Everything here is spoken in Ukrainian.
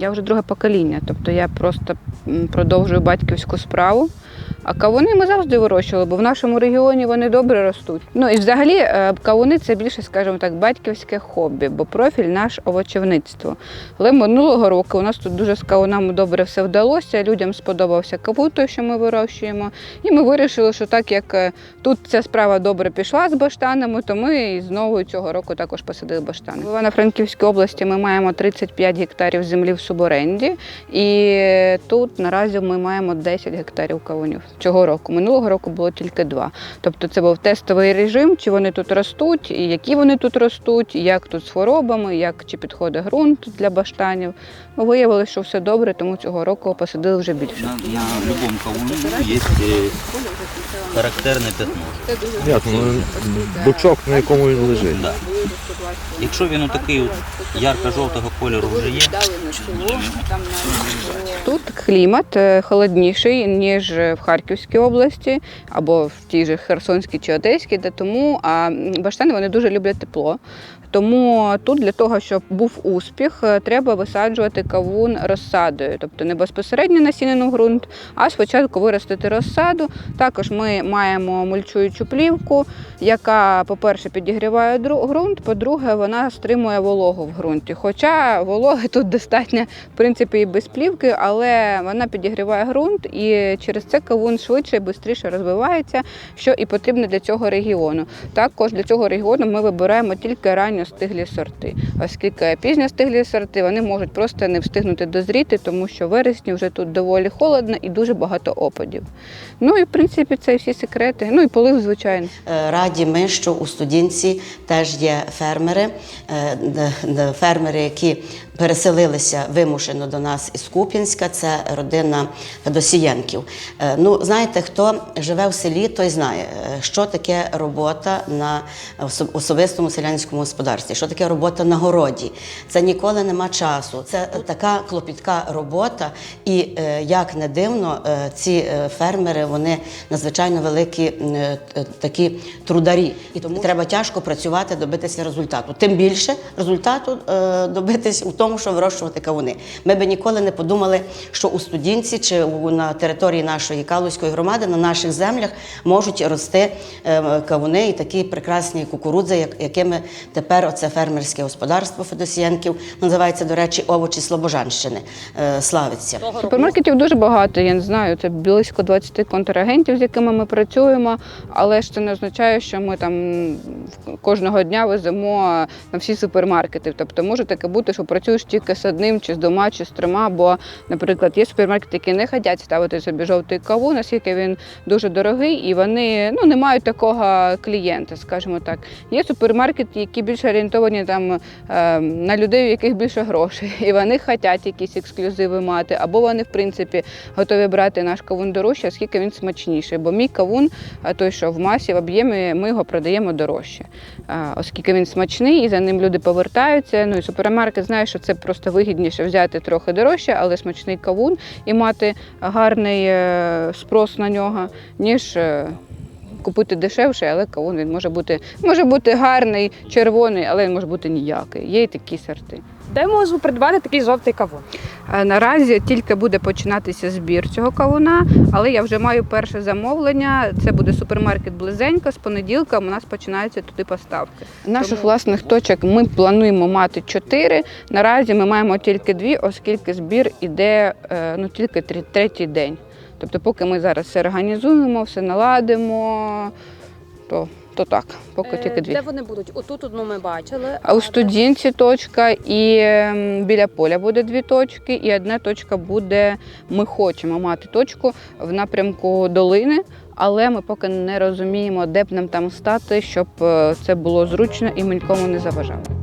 Я вже друге покоління, тобто я просто продовжую батьківську справу. А кавуни ми завжди вирощували, бо в нашому регіоні вони добре ростуть. Ну і взагалі е, кавуни це більше, скажімо так, батьківське хобі, бо профіль наш овочівництво. Але минулого року у нас тут дуже з кавунами добре все вдалося. Людям сподобався кавун, той, що ми вирощуємо. І ми вирішили, що так як е, тут ця справа добре пішла з баштанами, то ми знову цього року також посадили баштани. В Івано-Франківській області ми маємо 35 гектарів землі в суборенді, і тут наразі ми маємо 10 гектарів кавунів цього року. Минулого року було тільки два. Тобто це був тестовий режим, чи вони тут ростуть, і які вони тут ростуть, як тут з хворобами, як чи підходить ґрунт для баштанів. Ну, виявилося, що все добре, тому цього року посадили вже більше. На, на любом кавуну есть э, характерне пятно. Ну, бочок, на якому він лежить. Да. Якщо він такий ярко-жовтого кольору вже є, Тут клімат е, холодніший, ніж в Харківській області або в тій же Херсонській чи Одеській, де тому а баштани вони дуже люблять тепло. Тому тут для того, щоб був успіх, е, треба висаджувати кавун розсадою, тобто не безпосередньо насінену ґрунт, а спочатку виростити розсаду. Також ми маємо мульчуючу плівку, яка, по-перше, підігріває дру- ґрунт, по-друге, вона стримує вологу в ґрунті. Хоча вологи тут достатньо, в принципі, і без плівки, але вона підігріває ґрунт і через це кавун швидше і швидше розвивається, що і потрібно для цього регіону. Також для цього регіону ми вибираємо тільки ранньо стиглі сорти, оскільки пізньо стиглі сорти вони можуть просто не встигнути дозріти, тому що в вересні вже тут доволі холодно і дуже багато опадів. Ну і в принципі це всі секрети. Ну і полив, звичайно. Е, Раді ми, що у студінці теж є фермери, е, фермери, які переселилися вимушено до нас із Куп'янська. Це родина Федосієнків. Е, Ну, знаєте, хто живе в селі, той знає, е, що таке робота на особистому селянському господарстві, що таке робота на городі. Це ніколи нема часу. Це така клопітка робота, і як не дивно, ці фермери вони надзвичайно великі такі трударі. І тому треба тяжко працювати, добитися результату. Тим більше результату е, добитись у тому, що вирощувати кавуни. Ми би ніколи не подумали, що у студінці чи у- на території нашої Калузької громади, на наших землях можуть рости е, кавуни і такі прекрасні кукурудзи, як- якими тепер оце фермерське господарство Федосієнків називається, до речі, овочі Слобожанщини. е, Славиться. Супермаркетів дуже багато, я не знаю, це близько 20 контрагентів, з якими ми працюємо, але ж це не означає, що ми там кожного дня веземо на всі супермаркети. Тобто може таке бути, що працюєш тільки з одним, чи з двома, чи з трьома, бо, наприклад, є супермаркети, які не хочуть ставити собі жовтий кавун, оскільки він дуже дорогий, і вони ну, не мають такого клієнта, скажімо так. Є супермаркети, які більше орієнтовані там е, на людей, у яких більше грошей, і вони хочуть якісь ексклюзиви мати, або вони, в принципі, готові брати наш кавун дорожче, оскільки він смачніший. Бо мій кавун, той, що в масі, в об'ємі, ми його продаємо дорожче, а, оскільки він смачний і за ним люди повертаються. Ну і супермаркет знає, що це просто вигідніше взяти трохи дорожче, але смачний кавун і мати гарний е, спрос на нього, ніж. Купити дешевше, але кавун він може бути може бути гарний, червоний, але він може бути ніякий. Є і такі сорти. Де можу придбати такий жовтий кавун? Наразі тільки буде починатися збір цього кавуна, але я вже маю перше замовлення. Це буде супермаркет близенько. З понеділка у нас починаються туди поставки. Наших власних точок ми плануємо мати чотири. Наразі ми маємо тільки дві, оскільки збір іде е, ну тільки третій день. Тобто, поки ми зараз все організуємо, все наладимо, то, то так, поки тільки дві. Де вони будуть? Отут одну ми бачили. А у студінці точка і ем, біля поля буде дві точки, і одна точка буде. Ми хочемо мати точку в напрямку долини, але ми поки не розуміємо, де б нам там стати, щоб е, це було зручно і ми нікому не заважало.